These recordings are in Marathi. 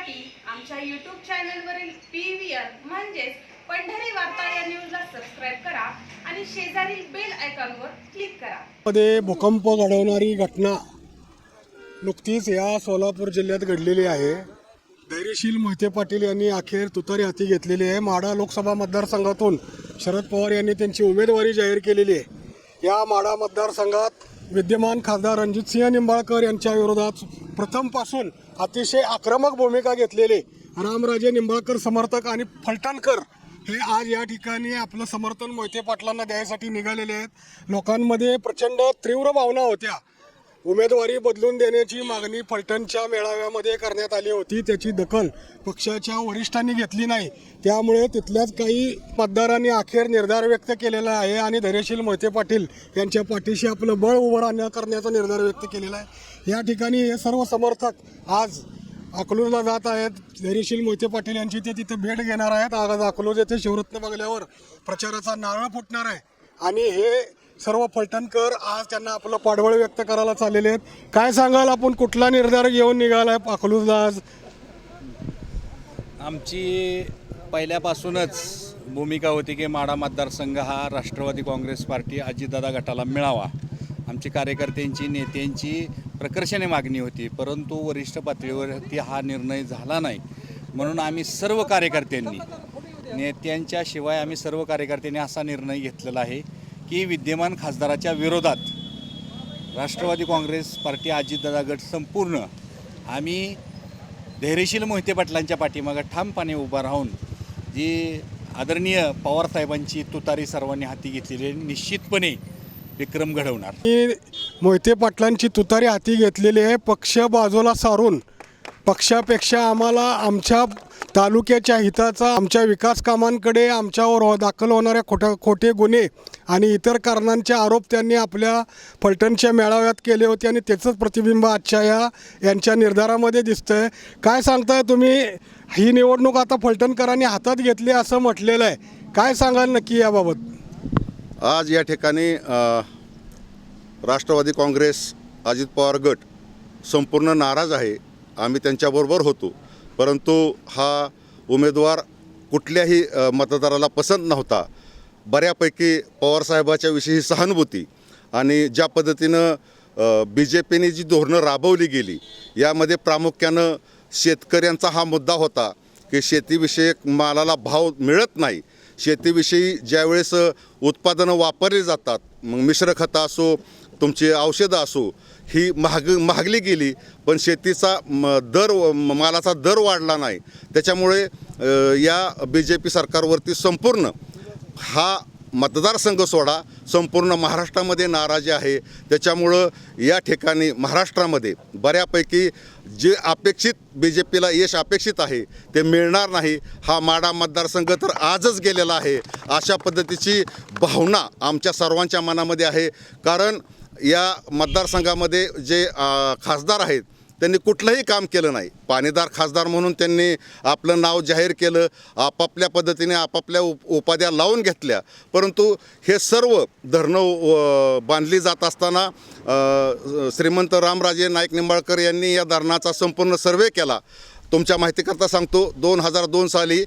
पाहण्यासाठी आमच्या यूट्यूब चॅनलवरील पी व्ही आर म्हणजेच पंढरी वार्ता या न्यूजला सबस्क्राईब करा आणि शेजारील बेल आयकॉनवर क्लिक करा. मध्ये भूकंप घडवणारी घटना नुकतीच या सोलापूर जिल्ह्यात घडलेली आहे. धैर्यशील मोहिते पाटील यांनी अखेर तुतारी हाती घेतलेली आहे. माडा लोकसभा मतदारसंघातून शरद पवार यांनी त्यांची उमेदवारी जाहीर केलेली आहे. या माडा मतदारसंघात विद्यमान खासदार रणजितसिंह निंबाळकर यांच्या विरोधात प्रथमपासून अतिशय आक्रमक भूमिका घेतलेले रामराजे निंबाळकर समर्थक आणि फलटणकर हे आज या ठिकाणी आपलं समर्थन मोहिते पाटलांना द्यायसाठी निघालेले आहेत. लोकांमध्ये प्रचंड तीव्र भावना होत्या. उमेदवारी बदलून देण्याची मागणी फलटणच्या मेळाव्यामध्ये करण्यात आली होती. त्याची दखल पक्षाच्या वरिष्ठांनी घेतली नाही. त्यामुळे तिथल्याच काही मतदारांनी अखेर निर्धार व्यक्त केलेला आहे आणि धैर्यशील मोहिते पाटील यांच्या पाठीशी आपलं बळ उभं राहण्या करण्याचा निर्धार व्यक्त केलेला आहे. या ठिकाणी हे सर्व समर्थक आज अकलूजला जात आहेत. धैर्यशील मोहिते पाटील यांची ते तिथे भेट घेणार आहेत. आज अकलूज येथे शिवरत्न बंगल्यावर प्रचाराचा नारळ फुटणार आहे. आणि हे सर्व फलटणकर आज त्यांना आपलं पाठबळ व्यक्त करायला चाललेले आहेत. काय सांगाल आपण? कुठला निर्धार घेऊन निघाला आहे अकलूरला आज? आमची पहिल्यापासूनच भूमिका होती की माढा मतदारसंघ हा राष्ट्रवादी काँग्रेस पार्टी अजितदादा गटाला मिळावा. आमची कार्यकर्त्यांची नेत्यांची प्रकर्षाने मागणी होती परंतु वरिष्ठ पातळीवरती हा निर्णय झाला नाही. म्हणून आम्ही सर्व कार्यकर्त्यांनी नेत्यांच्या शिवाय आम्ही सर्व कार्यकर्त्यांनी असा निर्णय घेतलेला आहे की विद्यमान खासदाराच्या विरोधात राष्ट्रवादी काँग्रेस पार्टी अजितदादा गट संपूर्ण आम्ही धैर्यशील मोहिते पाटलांच्या पाठीमागं ठामपणे उभा राहून जी आदरणीय पवारसाहेबांची तुतारी सर्वांनी हाती घेतलेली निश्चितपणे विक्रम घडवणार. मी मोहिते पाटलांची तुतारी हाती घेतलेली आहे. पक्ष बाजूला सारून पक्षापेक्षा आम्हाला आमच्या तालुक्याच्या हिताचा आमच्या विकास कामांकडे आमच्यावर हो- दाखल होणाऱ्या खोटा खोटे गुन्हे आणि इतर कारणांचे आरोप त्यांनी आपल्या फलटणच्या मेळाव्यात केले होते आणि त्याचंच प्रतिबिंब आजच्या या यांच्या निर्धारामध्ये दिसतं आहे काय सांगताय तुम्ही? ही निवडणूक आता फलटणकरांनी हातात घेतली असं म्हटलेलं आहे. काय सांगाल नक्की याबाबत? आज या ठिकाणी राष्ट्रवादी काँग्रेस अजित पवार गट संपूर्ण नाराज आहे. आम्ही त्यांच्याबरोबर होतो. परंतु हा उमेदवार कुठल्याही मतदाराला पसंत नव्हता. बऱ्यापैकी पवारसाहेबाच्या विषयी सहानुभूती आणि ज्या पद्धतीनं बी जे पीने जी धोरणं राबवली गेली यामध्ये प्रामुख्यानं शेतकऱ्यांचा हा मुद्दा होता की शेतीविषयक मालाला भाव मिळत नाही. शेतीविषयी ज्यावेळेस उत्पादनं वापरली जातात मग मिश्र खतं असो तुमची औषधं असो ही महाग महागली गेली पण शेतीचा म दर मालाचा दर वाढला नाही. त्याच्यामुळे या बी जे पी सरकारवरती संपूर्ण हा मतदारसंघ सोडा. संपूर्ण महाराष्ट्रामध्ये नाराजी आहे. त्याच्यामुळं या ठिकाणी महाराष्ट्रामध्ये बऱ्यापैकी जे अपेक्षित बी जे पीला यश अपेक्षित आहे ते मिळणार नाही. हा माडा मतदारसंघ तर आजच गेलेला आहे. अशा पद्धतीची भावना आमच्या सर्वांच्या मनामध्ये आहे. कारण या मतदारसंघामध्ये जे खासदार आहेत त्यांनी कुठलंही काम केलं नाही. पाणीदार खासदार म्हणून त्यांनी आपलं नाव जाहीर केलं आपापल्या पद्धतीने आपापल्या उप उपाध्या लावून घेतल्या. परंतु हे सर्व धरणं बांधली जात असताना श्रीमंत रामराजे नाईक निंबाळकर यांनी या धरणाचा संपूर्ण सर्वे केला. तुमच्या माहितीकरता सांगतो दोन हजार दोन साली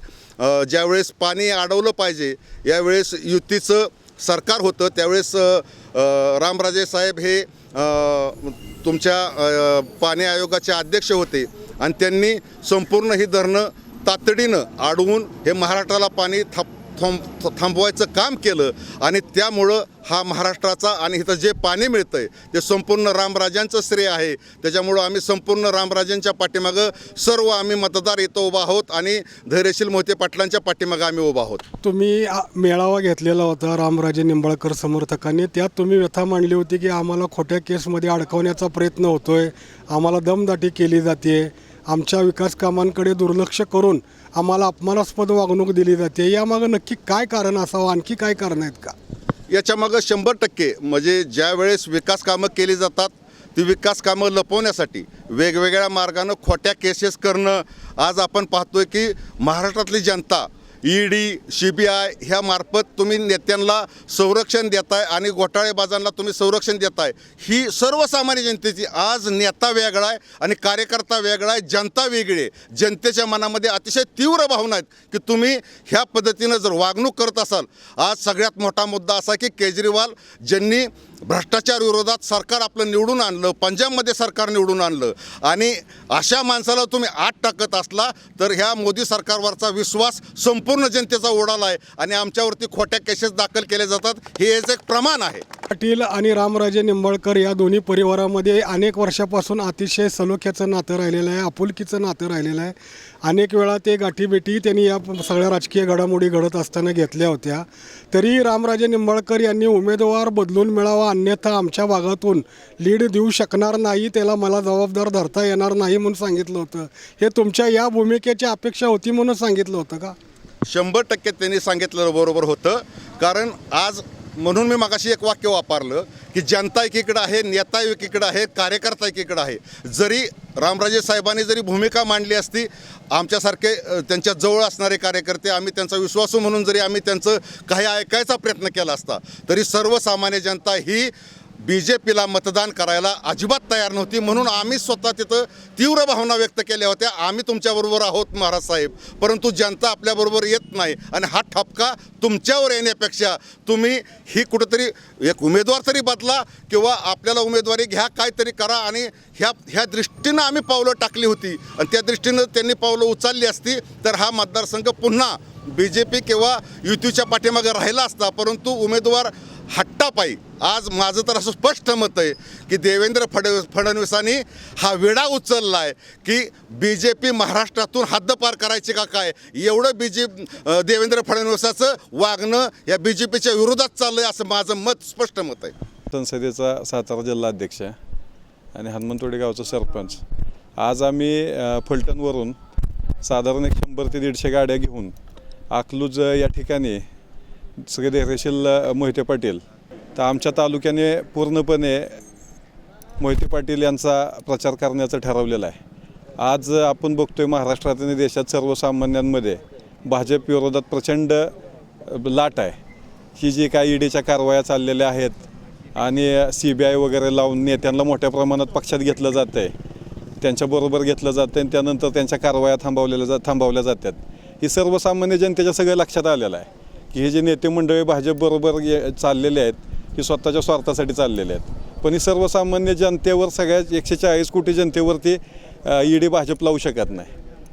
ज्यावेळेस पाणी अडवलं पाहिजे यावेळेस युतीचं सरकार होतं त्यावेळेस रामराजे साहेब हे तुमच्या पाणी आयोगाचे अध्यक्ष होते आणि त्यांनी संपूर्ण ही धरणं तातडीनं अडवून हे महाराष्ट्राला पाणी थाप थांब थांबवायचं काम केलं आणि त्यामुळं हा महाराष्ट्राचा आणि इथं जे पाणी मिळतं आहे ते संपूर्ण रामराजांचं श्रेय आहे. त्याच्यामुळं आम्ही संपूर्ण रामराजांच्या पाठीमागं सर्व आम्ही मतदार इथं उभा आहोत आणि धैर्यशील मोहिते पाटलांच्या पाठीमागं आम्ही उभा आहोत. तुम्ही मेळावा घेतलेला होता रामराजे निंबाळकर समर्थकांनी. त्यात तुम्ही व्यथा मांडली होती की आम्हाला खोट्या केसमध्ये अडकवण्याचा प्रयत्न होतोय. आम्हाला दमदाटी केली जाते. आमच्या विकास कामांकडे दुर्लक्ष करून आम्हाला अपमानास्पद वागणूक दिली जाते. यामागं नक्की काय कारण असावं? आणखी काय कारण आहेत का? याच्यामागं शंभर टक्के म्हणजे ज्या वेळेस विकास कामं केली जातात ती विकास कामं लपवण्यासाठी वेगवेगळ्या मार्गानं खोट्या केसेस करणं. आज आपण पाहतोय की महाराष्ट्रातली जनता ईडी सी बी आय ह्या मार्फत तुम्ही नेत्यांना संरक्षण देताय आणि घोटाळेबाजांना तुम्ही संरक्षण देताय. ही सर्वसामान्य जनतेची आज नेता वेगळा आहे आणि कार्यकर्ता वेगळा आहे जनता वेगळी आहे. जनतेच्या मनामध्ये अतिशय तीव्र भावना आहेत की तुम्ही ह्या पद्धतीनं जर वागणूक करत असाल आज सगळ्यात मोठा मुद्दा असा की केजरीवाल ज्यांनी भ्रष्टाचार विरोधात सरकार आपलं निवडून आणलं पंजाबमध्ये सरकार निवडून आणलं आणि अशा माणसाला तुम्ही आत टाकत असला तर ह्या मोदी सरकारवरचा विश्वास संपूर्ण जनतेचा उडाला आहे आणि आमच्यावरती खोट्या केसेस दाखल केले जातात. हे याचं एक प्रमाण आहे. पाटील आणि रामराजे निंबाळकर या दोन्ही परिवारामध्ये अनेक वर्षापासून अतिशय सलोख्याचं नातं राहिलेलं आहे आपुलकीचं नातं राहिलेलं आहे. अनेक वेळा ते गाठीभेटी त्यांनी या सगळ्या राजकीय घडामोडी घडत असताना घेतल्या होत्या. तरी रामराजे निंबाळकर यांनी उमेदवार बदलून मिळावा अन्यथा आमच्या भागातून लीड देऊ शकणार नाही त्याला मला जबाबदार धरता येणार नाही म्हणून सांगितलं होतं. हे तुमच्या या भूमिकेची अपेक्षा होती म्हणून सांगितलं होतं का? शंभर टक्के त्यांनी सांगितलं बरोबर होतं. कारण आज म्हणून मी मगाशी एक वाक्य वापरलं की जनता एकीकडं आहे नेता एकीकडं आहे कार्यकर्ता एकीकडं आहे. जरी रामराजे साहेबांनी जरी भूमिका मांडली असती आमच्यासारखे त्यांच्या जवळ असणारे कार्यकर्ते आम्ही त्यांचा विश्वासू म्हणून जरी आम्ही त्यांचं काही ऐकायचा प्रयत्न केला असता तरी सर्वसामान्य जनता ही बी जे पीला मतदान करायला अजिबात तयार नव्हती. म्हणून आम्ही स्वतः तिथं तीव्र भावना व्यक्त केल्या होत्या. आम्ही तुमच्याबरोबर आहोत महाराज साहेब. परंतु जनता आपल्याबरोबर येत नाही. आणि हा ठपका तुमच्यावर येण्यापेक्षा तुम्ही ही कुठंतरी एक उमेदवार तरी बदला किंवा आपल्याला उमेदवारी घ्या काहीतरी करा. आणि ह्या ह्या दृष्टीनं आम्ही पावलं टाकली होती. आणि त्या दृष्टीनं त्यांनी पावलं उचलली असती तर हा मतदारसंघ पुन्हा बी जे पी किंवा युतीच्या पाठीमागे राहिला असता. परंतु उमेदवार हट्टापायी. आज माझं तर असं स्पष्ट मत आहे की देवेंद्र फड फडणवीसांनी हा विडा उचलला आहे की बी जे पी महाराष्ट्रातून हद्दपार करायची का काय? एवढं बी जे देवेंद्र फडणवीसाचं वागणं या बी जे पीच्या विरोधात चाललं आहे असं माझं मत स्पष्ट मत आहे. संसदेचा सातारा जिल्हाध्यक्ष आणि हनुमंतवाडी गावचा सरपंच. आज आम्ही फलटणवरून साधारण एक शंभर ते दीडशे गाड्या घेऊन अकलूज या ठिकाणी सगळे धैर्यशील मोहिते पाटील. तर आमच्या तालुक्याने पूर्णपणे मोहिते पाटील यांचा प्रचार करण्याचं ठरवलेलं आहे. आज आपण बघतोय महाराष्ट्रात आणि देशात सर्वसामान्यांमध्ये भाजप विरोधात प्रचंड लाट आहे. ही जी काही ईडीच्या कारवाया चाललेल्या आहेत आणि सी बी आय वगैरे लावून नेत्यांना मोठ्या प्रमाणात पक्षात घेतलं जातं आहे त्यांच्याबरोबर घेतलं जातं आणि त्यानंतर त्यांच्या कारवाया थांबवलेल्या जा थांबवल्या जातात. ही सर्वसामान्य जनतेच्या सगळं लक्षात आलेलं आहे. की हे जे नेते मंडळी भाजपबरोबर ये- चाललेले आहेत हे स्वतःच्या स्वार्थासाठी चाललेले आहेत. पण ही सर्वसामान्य जनतेवर सगळ्या एकशे चाळीस कोटी जनतेवरती ईडी भाजप लावू शकत नाही.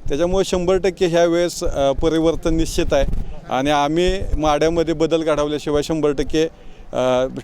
त्याच्यामुळे शंभर टक्के ह्या वेळेस परिवर्तन निश्चित आहे. आणि आम्ही माड्यामध्ये बदल घडवल्याशिवाय शंभर टक्के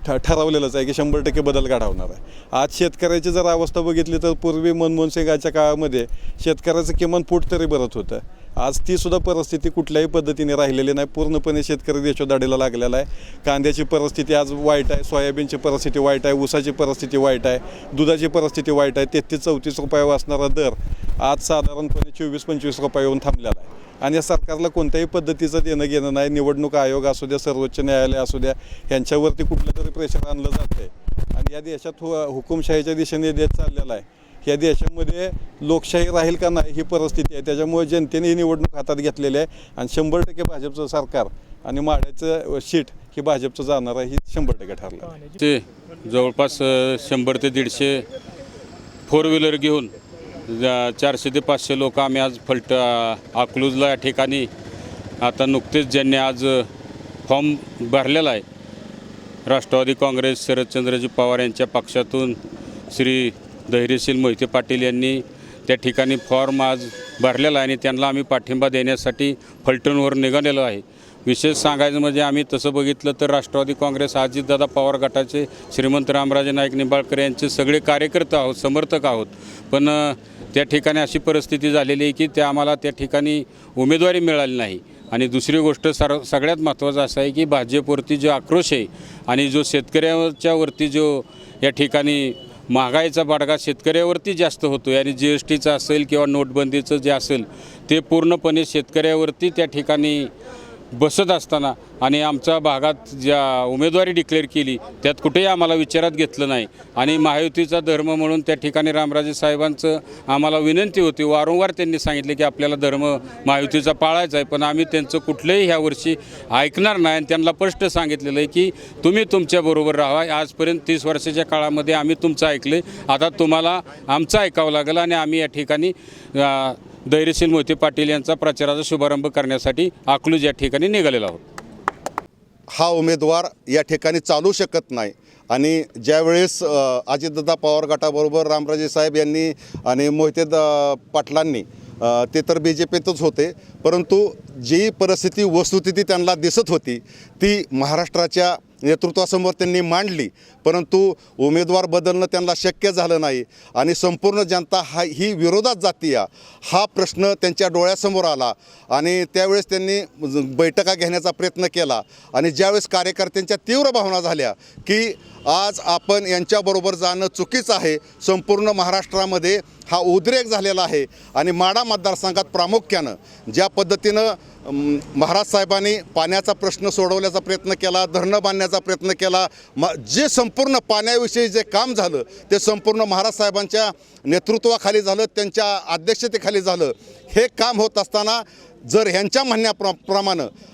ठ ठरवलेलंच आहे की शंभर टक्के बदल घडवणार आहे. आज शेतकऱ्याची जर अवस्था बघितली तर पूर्वी मनमोहन सिंगाच्या काळामध्ये शेतकऱ्याचं किमान पोट तरी भरत होतं. आज ती सुद्धा परिस्थिती कुठल्याही पद्धतीने राहिलेली नाही. पूर्णपणे शेतकरी देशोदाडीला लागलेला आहे. कांद्याची परिस्थिती आज वाईट आहे सोयाबीनची परिस्थिती वाईट आहे ऊसाची परिस्थिती वाईट आहे दुधाची परिस्थिती वाईट आहे. तेहतीस चौतीस रुपये असणारा दर आज साधारणपणे चोवीस पंचवीस रुपये येऊन थांबलेला आहे. आणि या सरकारला कोणत्याही पद्धतीचं देणं घेणं नाही. निवडणूक आयोग असू द्या सर्वोच्च न्यायालय असू द्या यांच्यावरती कुठलं तरी प्रेशर आणलं जातं आहे आणि या देशात हु हुकुमशाहीच्या दिशेने देत चाललेला आहे. या देशामध्ये लोकशाही राहील का नाही ही परिस्थिती आहे. त्याच्यामुळे जनतेने ही निवडणूक हातात घेतलेली आहे आणि शंभर टक्के भाजपचं सरकार आणि माड्याचं शीट हे भाजपचं जाणार आहे ही शंभर टक्के ठरलं ते जवळपास शंभर ते दीडशे फोर व्हीलर घेऊन जा- चारशे ते पाचशे लोक आम्ही आज फलट अकलूजला या ठिकाणी आता नुकतेच ज्यांनी आज फॉर्म भरलेला आहे. राष्ट्रवादी काँग्रेस शरदचंद्रजी पवार यांच्या पक्षातून श्री धैर्यशील मोहिते पाटील यांनी त्या ठिकाणी फॉर्म आज भरलेला आहे आणि त्यांना आम्ही पाठिंबा देण्यासाठी फलटणवर निघालेलो आहे. विशेष सांगायचं म्हणजे आम्ही तसं बघितलं तर राष्ट्रवादी काँग्रेस अजितदादा पवार गटाचे श्रीमंत रामराजे नाईक निंबाळकर यांचे सगळे कार्यकर्ते आहोत समर्थक आहोत. पण त्या ठिकाणी अशी परिस्थिती झालेली आहे की त्या आम्हाला त्या ठिकाणी उमेदवारी मिळाली नाही. आणि दुसरी गोष्ट सर सगळ्यात महत्त्वाचं असं आहे की भाजपवरती जो आक्रोश आहे आणि जो शेतकऱ्याच्या वरती जो या ठिकाणी महागाईचा बडगा शेतकऱ्यावरती जास्त होतो आणि जी एस टीचं असेल किंवा नोटबंदीचं जे असेल ते पूर्णपणे शेतकऱ्यावरती त्या ठिकाणी बसत असताना आणि आमच्या भागात ज्या उमेदवारी डिक्लेअर केली त्यात कुठेही आम्हाला विचारात घेतलं नाही. आणि महायुतीचा धर्म म्हणून त्या ठिकाणी रामराजे साहेबांचं आम्हाला विनंती होती. वारंवार त्यांनी सांगितले की आपल्याला धर्म महायुतीचा पाळायचा आहे पण आम्ही त्यांचं कुठलंही ह्या वर्षी ऐकणार नाही. आणि त्यांना स्पष्ट सांगितलेलं आहे की तुम्ही तुमच्याबरोबर राहा. आजपर्यंत तीस वर्षाच्या काळामध्ये आम्ही तुमचं ऐकले आता तुम्हाला आमचं ऐकावं लागेल आणि आम्ही या ठिकाणी धैर्यशील मोहिते पाटील यांचा प्रचाराचा शुभारंभ करण्यासाठी अकलूज या ठिकाणी निघालेला आहोत. हा उमेदवार या ठिकाणी चालू शकत नाही. आणि ज्यावेळेस अजितदादा पवार गटाबरोबर रामराजे साहेब यांनी आणि मोहिते द पाटलांनी ते तर बी जे पीतच होते परंतु जी परिस्थिती वस्तुस्थिती त्यांना दिसत होती ती महाराष्ट्राच्या नेतृत्वासमोर त्यांनी मांडली परंतु उमेदवार बदलणं त्यांना शक्य झालं नाही आणि संपूर्ण जनता हा ही विरोधात जाती हा प्रश्न त्यांच्या डोळ्यासमोर आला आणि त्यावेळेस त्यांनी बैठका घेण्याचा प्रयत्न केला आणि ज्यावेळेस कार्यकर्त्यांच्या तीव्र भावना झाल्या की आज आपण यांच्याबरोबर जाणं चुकीचं आहे. संपूर्ण महाराष्ट्रामध्ये हा उद्रेक झालेला आहे. आणि माडा मतदारसंघात प्रामुख्यानं ज्या पद्धतीनं महाराज साहेबांनी पाण्याचा प्रश्न सोडवण्याचा प्रयत्न केला धरणं बांधण्याचा प्रयत्न केला म जे संपूर्ण पाण्याविषयी जे काम झालं ते संपूर्ण महाराज साहेबांच्या नेतृत्वाखाली झालं त्यांच्या अध्यक्षतेखाली झालं. हे काम होत असताना जर ह्यांच्या म्हणण्याप्र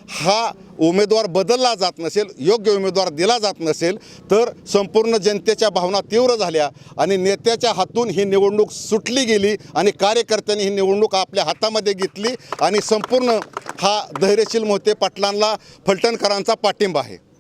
हा उमेदवार बदलला जात नसेल योग्य उमेदवार दिला जात नसेल तर संपूर्ण जनतेच्या भावना तीव्र झाल्या आणि नेत्याच्या हातून ही निवडणूक सुटली गेली आणि कार्यकर्त्यांनी ही निवडणूक आपल्या हातामध्ये घेतली आणि संपूर्ण हा धैर्यशील मोहिते पाटलांना फलटणकरांचा पाठिंबा आहे.